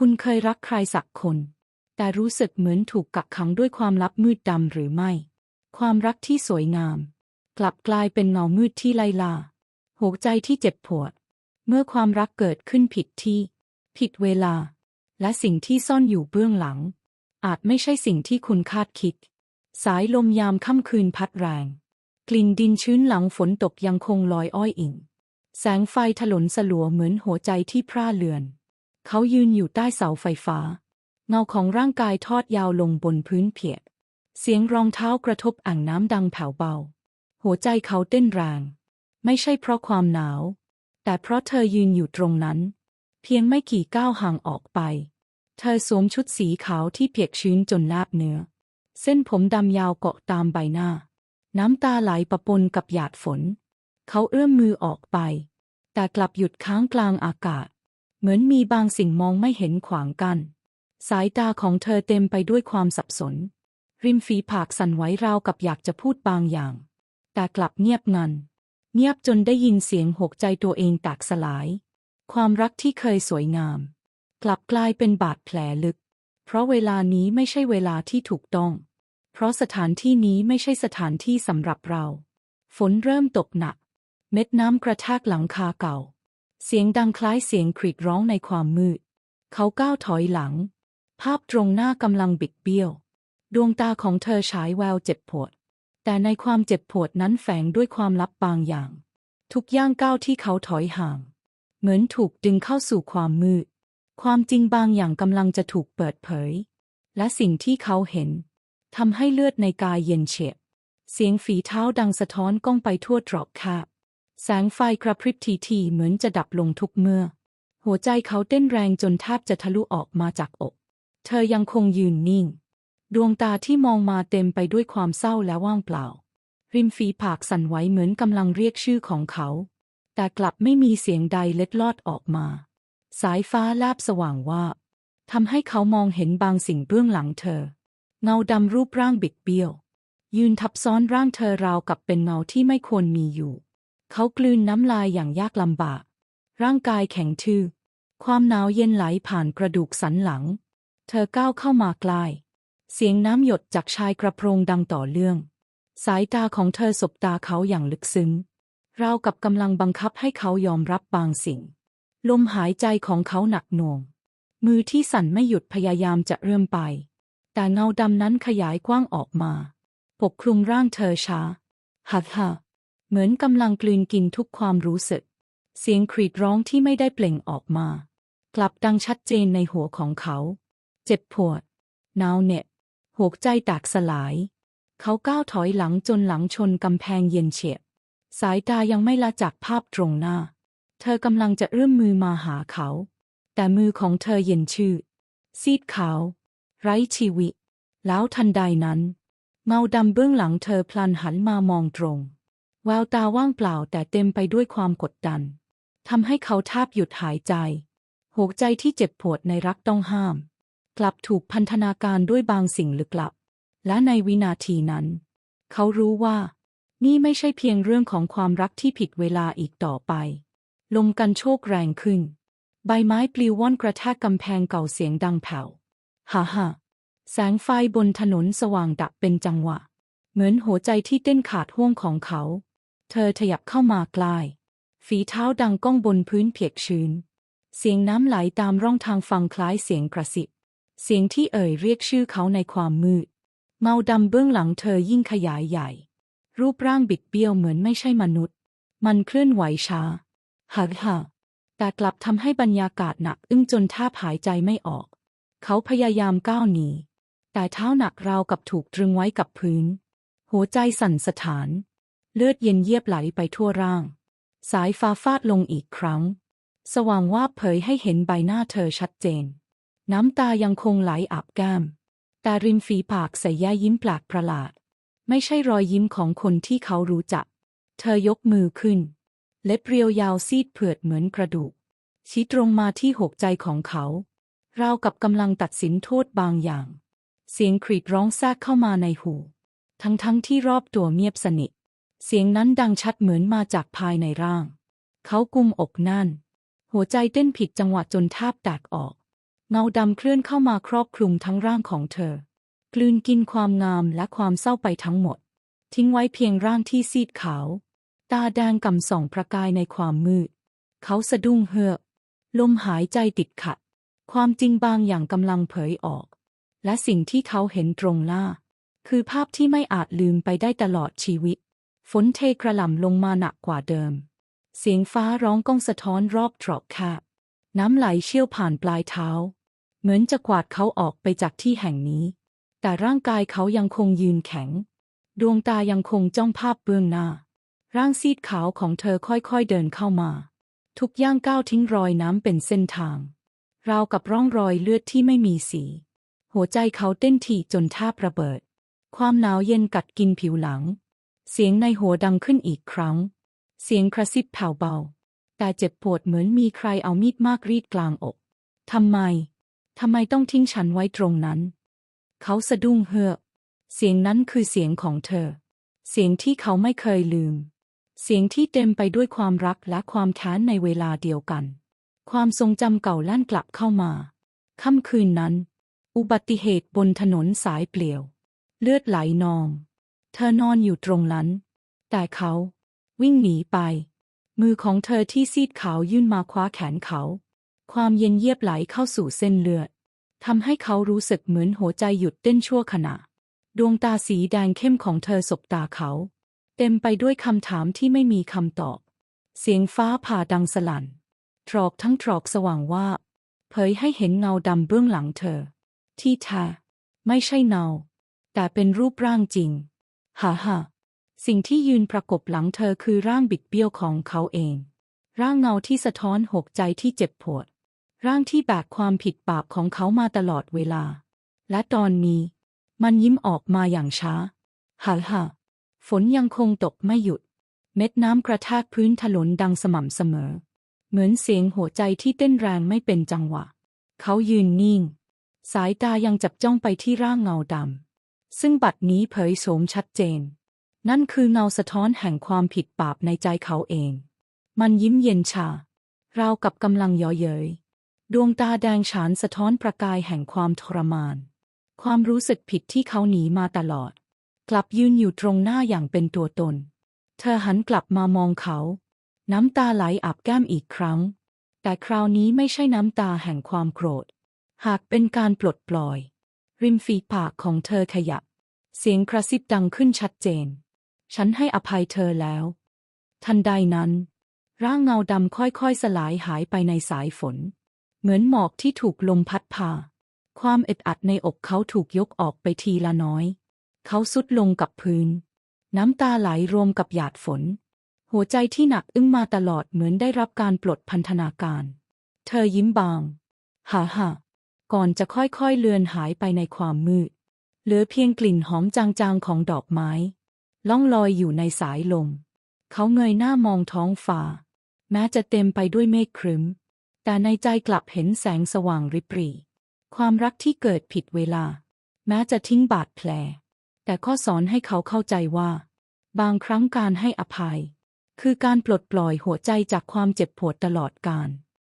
คุณเคยรักใครสักคน แต่รู้สึกเหมือนถูกกักขังด้วยความลับมืดดำหรือไม่ ความรักที่สวยงาม กลับกลายเป็นเงามืดที่ไล่ล่าหัวใจที่เจ็บปวด เมื่อความรักเกิดขึ้นผิดที่ ผิดเวลา และสิ่งที่ซ่อนอยู่เบื้องหลัง อาจไม่ใช่สิ่งที่คุณคาดคิด สายลมยามค่ำคืนพัดแรง กลิ่นดินชื้นหลังฝนตกยังคงลอยอ้อยอิง แสงไฟถลนสลัวเหมือนหัวใจที่พร่าเลือน เขายืนอยู่ใต้เสาไฟฟ้า เงาของร่างกายทอดยาวลงบนพื้นเพียก เสียงรองเท้ากระทบอ่างน้ำดังแผ่วเบา หัวใจเขาเต้นแรง ไม่ใช่เพราะความหนาว แต่เพราะเธอยืนอยู่ตรงนั้น เพียงไม่กี่ก้าวห่างออกไป เธอสวมชุดสีขาวที่เปียกชื้นจนแนบเนื้อ เส้นผมดำยาวเกาะตามใบหน้า น้ำตาไหลปะปนกับหยาดฝน เขาเอื้อมมือออกไป แต่กลับหยุดค้างกลางอากาศ เหมือนมีบางสิ่งมองไม่เห็นขวางกัน สายตาของเธอเต็มไปด้วยความสับสน ริมฝีปากสั่นไหวราวกับอยากจะพูดบางอย่าง แต่กลับเงียบงัน เงียบจนได้ยินเสียงหกใจตัวเองแตกสลาย ความรักที่เคยสวยงาม กลับกลายเป็นบาดแผลลึก เพราะเวลานี้ไม่ใช่เวลาที่ถูกต้อง เพราะสถานที่นี้ไม่ใช่สถานที่สำหรับเรา ฝนเริ่มตกหนัก เม็ดน้ำกระแทกหลังคาเก่า เสียงดังคล้ายเสียงกรีดร้องในความมืด เขาก้าวถอยหลัง ภาพตรงหน้ากำลังบิดเบี้ยว ดวงตาของเธอฉายแววเจ็บปวด แต่ในความเจ็บปวดนั้นแฝงด้วยความลับบางอย่าง ทุกย่างก้าวที่เขาถอยห่าง เหมือนถูกดึงเข้าสู่ความมืด ความจริงบางอย่างกำลังจะถูกเปิดเผย และสิ่งที่เขาเห็นทำให้เลือดในกายเย็นเฉียบ เสียงฝีเท้าดังสะท้อนก้องไปทั่วตรอกแคบ แสงไฟกระพริบทีทีเหมือนจะดับลงทุกเมื่อ หัวใจเขาเต้นแรงจนแทบจะทะลุออกมาจากอก เธอยังคงยืนนิ่ง ดวงตาที่มองมาเต็มไปด้วยความเศร้าและว่างเปล่า ริมฝีปากสั่นไหวเหมือนกำลังเรียกชื่อของเขา แต่กลับไม่มีเสียงใดเล็ดลอดออกมา สายฟ้าแลบสว่างว่าทำให้เขามองเห็นบางสิ่งเบื้องหลังเธอ เงาดำรูปร่างบิดเบี้ยว ยืนทับซ้อนร่างเธอราวกับเป็นเงาที่ไม่ควรมีอยู่ เขากลืนน้ำลายอย่างยากลำบาก ร่างกายแข็งทื่อ ความหนาวเย็นไหลผ่านกระดูกสันหลัง เธอก้าวเข้ามาใกล้เสียงน้ำหยดจากชายกระโปรงดังต่อเรื่อง สายตาของเธอสบตาเขาอย่างลึกซึ้ง ราวกับกำลังบังคับให้เขายอมรับบางสิ่ง ลมหายใจของเขาหนักหน่วง มือที่สั่นไม่หยุดพยายามจะเริ่มไป แต่เงาดำนั้นขยายกว้างออกมา ปกคลุมร่างเธอช้าหักฮะ เหมือนกำลังกลืนกินทุกความรู้สึก เสียงครีดร้องที่ไม่ได้เปล่งออกมา กลับดังชัดเจนในหัวของเขา เจ็บปวดหนาวเหน็บหัวใจแตกสลาย เขาก้าวถอยหลังจนหลังชนกำแพงเย็นเฉียบ สายตายังไม่ละจากภาพตรงหน้า เธอกำลังจะเอื้อมมือมาหาเขา แต่มือของเธอเย็นชืดซีดขาว ไร้ชีวิต แล้วทันใดนั้น เงาดำเบื้องหลังเธอพลันหันมามองตรง แววตาว่างเปล่าแต่เต็มไปด้วยความกดดันทำให้เขาแทบหยุดหายใจ หัวใจที่เจ็บปวดในรักต้องห้าม กลับถูกพันธนาการด้วยบางสิ่งลึกลับ และในวินาทีนั้น เขารู้ว่า นี่ไม่ใช่เพียงเรื่องของความรักที่ผิดเวลาอีกต่อไป ลมกันโชกแรงขึ้น ใบไม้ปลิวว่อนกระแทกกำแพงเก่าเสียงดังแผ่วฮ่าฮ่าแสงไฟบนถนนสว่างดับเป็นจังหวะ เหมือนหัวใจที่เต้นขาดห่วงของเขา เธอขยับเข้ามาใกล้ฝีเท้าดังก้องบนพื้นเปียกชื้น เสียงน้ำไหลตามร่องทางฟังคล้ายเสียงกระสิบ เสียงที่เอ่ยเรียกชื่อเขาในความมืด เมาดำเบื้องหลังเธอยิ่งขยายใหญ่ รูปร่างบิดเบี้ยวเหมือนไม่ใช่มนุษย์ มันเคลื่อนไหวช้าหักหักแต่กลับทำให้บรรยากาศหนักอึ้งจนแทบหายใจไม่ออก เขาพยายามก้าวหนี แต่เท้าหนักราวกับถูกตรึงไว้กับพื้น หัวใจสั่นสถาน เลือดเย็นเยียบไหลไปทั่วร่าง สายฟ้าฟาดลงอีกครั้ง สว่างว่าบเผยให้เห็นใบหน้าเธอชัดเจน น้ำตายังคงไหลอาบแก้ม แต่ริมฝีปากใส่ย่ายิ้มแปลกประหลาด ไม่ใช่รอยยิ้มของคนที่เขารู้จัก เธอยกมือขึ้น เล็บเรียวยาวซีดเผือดเหมือนกระดูก ชี้ตรงมาที่หกใจของเขา ราวกับกำลังตัดสินโทษบางอย่าง เสียงครีดร้องแทรกเข้ามาในหู ทั้งๆทที่รอบตัวเงียบสนิท เสียงนั้นดังชัดเหมือนมาจากภายในร่าง เขากุมอกนั่น หัวใจเต้นผิดจังหวะจนแทบแตกออก เงาดำเคลื่อนเข้ามาครอบคลุมทั้งร่างของเธอ กลืนกินความงามและความเศร้าไปทั้งหมด ทิ้งไว้เพียงร่างที่ซีดขาว ตาแดงกำส่องประกายในความมืด เขาสะดุ้งเฮือกลมหายใจติดขัด ความจริงบางอย่างกำลังเผยออก และสิ่งที่เขาเห็นตรงหน้า คือภาพที่ไม่อาจลืมไปได้ตลอดชีวิต ฝนเทกระหล่ำลงมาหนักกว่าเดิม เสียงฟ้าร้องก้องสะท้อนรอบตรอกแคบน้ำไหลเชี่ยวผ่านปลายเท้า เหมือนจะกวาดเขาออกไปจากที่แห่งนี้ แต่ร่างกายเขายังคงยืนแข็ง ดวงตายังคงจ้องภาพเบื้องหน้า ร่างซีดขาวของเธอค่อยๆเดินเข้ามา ทุกย่างก้าวทิ้งรอยน้ำเป็นเส้นทาง ราวกับร่องรอยเลือดที่ไม่มีสี หัวใจเขาเต้นถี่จนแทบระเบิด ความหนาวเย็นกัดกินผิวหลัง เสียงในหัวดังขึ้นอีกครั้ง เสียงกระซิบแผ่วเบา แต่เจ็บปวดเหมือนมีใครเอามีดมากรีดกลางอก ทำไม ทำไมต้องทิ้งฉันไว้ตรงนั้น เขาสะดุ้งเฮือกเสียงนั้นคือเสียงของเธอ เสียงที่เขาไม่เคยลืม เสียงที่เต็มไปด้วยความรักและความแค้นในเวลาเดียวกัน ความทรงจำเก่าลั่นกลับเข้ามา ค่ำคืนนั้น อุบัติเหตุบนถนนสายเปลี่ยว เลือดไหลนอง เธอนอนอยู่ตรงนั้น แต่เขาวิ่งหนีไป มือของเธอที่ซีดขาวยื่นมาคว้าแขนเขา ความเย็นเยียบไหลเข้าสู่เส้นเลือดทำให้เขารู้สึกเหมือนหัวใจหยุดเต้นชั่วขณะ ดวงตาสีแดงเข้มของเธอสบตาเขา เต็มไปด้วยคำถามที่ไม่มีคำตอบ เสียงฟ้าผ่าดังสลั่นตรอกทั้งตรอกสว่างว่า เผยให้เห็นเงาดำเบื้องหลังเธอ ที่แท้ไม่ใช่เงาแต่เป็นรูปร่างจริง ฮ่าฮ่าสิ่งที่ยืนประกบหลังเธอคือร่างบิดเบี้ยวของเขาเอง ร่างเงาที่สะท้อนหกใจที่เจ็บปวด ร่างที่แบกความผิดบาปของเขามาตลอดเวลา และตอนนี้ มันยิ้มออกมาอย่างช้าฮ่าฮ่าฝนยังคงตกไม่หยุด เม็ดน้ำกระแทกพื้นถนนดังสม่ำเสมอ เหมือนเสียงหัวใจที่เต้นแรงไม่เป็นจังหวะ เขายืนนิ่ง สายตายังจับจ้องไปที่ร่างเงาดำ ซึ่งบัดนี้เผยโฉมชัดเจน นั่นคือเงาสะท้อนแห่งความผิดบาปในใจเขาเอง มันยิ้มเย็นชา ราวกับกำลังย่อเย้ย ดวงตาแดงฉานสะท้อนประกายแห่งความทรมาน ความรู้สึกผิดที่เขาหนีมาตลอด กลับยืนอยู่ตรงหน้าอย่างเป็นตัวตน เธอหันกลับมามองเขา น้ำตาไหลอาบแก้มอีกครั้ง แต่คราวนี้ไม่ใช่น้ำตาแห่งความโกรธ หากเป็นการปลดปล่อยริมฝีปากของเธอขยับ เสียงกระซิบดังขึ้นชัดเจน ฉันให้อภัยเธอแล้ว ทันใดนั้น ร่างเงาดำค่อยๆ สลายหายไปในสายฝน เหมือนหมอกที่ถูกลมพัดพา ความอึดอัดในอกเขาถูกยกออกไปทีละน้อย เขาสุดลงกับพื้น น้ำตาไหลรวมกับหยาดฝน หัวใจที่หนักอึ้งมาตลอดเหมือนได้รับการปลดพันธนาการ เธอยิ้มบาง ฮ่าฮ่าก่อนจะค่อยๆเลือนหายไปในความมืด เหลือเพียงกลิ่นหอมจางๆของดอกไม้ ล่องลอยอยู่ในสายลม เขาเงยหน้ามองท้องฟ้า แม้จะเต็มไปด้วยเมฆครึ้ม แต่ในใจกลับเห็นแสงสว่างริบหรี่ ความรักที่เกิดผิดเวลา แม้จะทิ้งบาดแผล แต่ข้อสอนให้เขาเข้าใจว่า บางครั้งการให้อภัย คือการปลดปล่อยหัวใจจากความเจ็บปวดตลอดกาล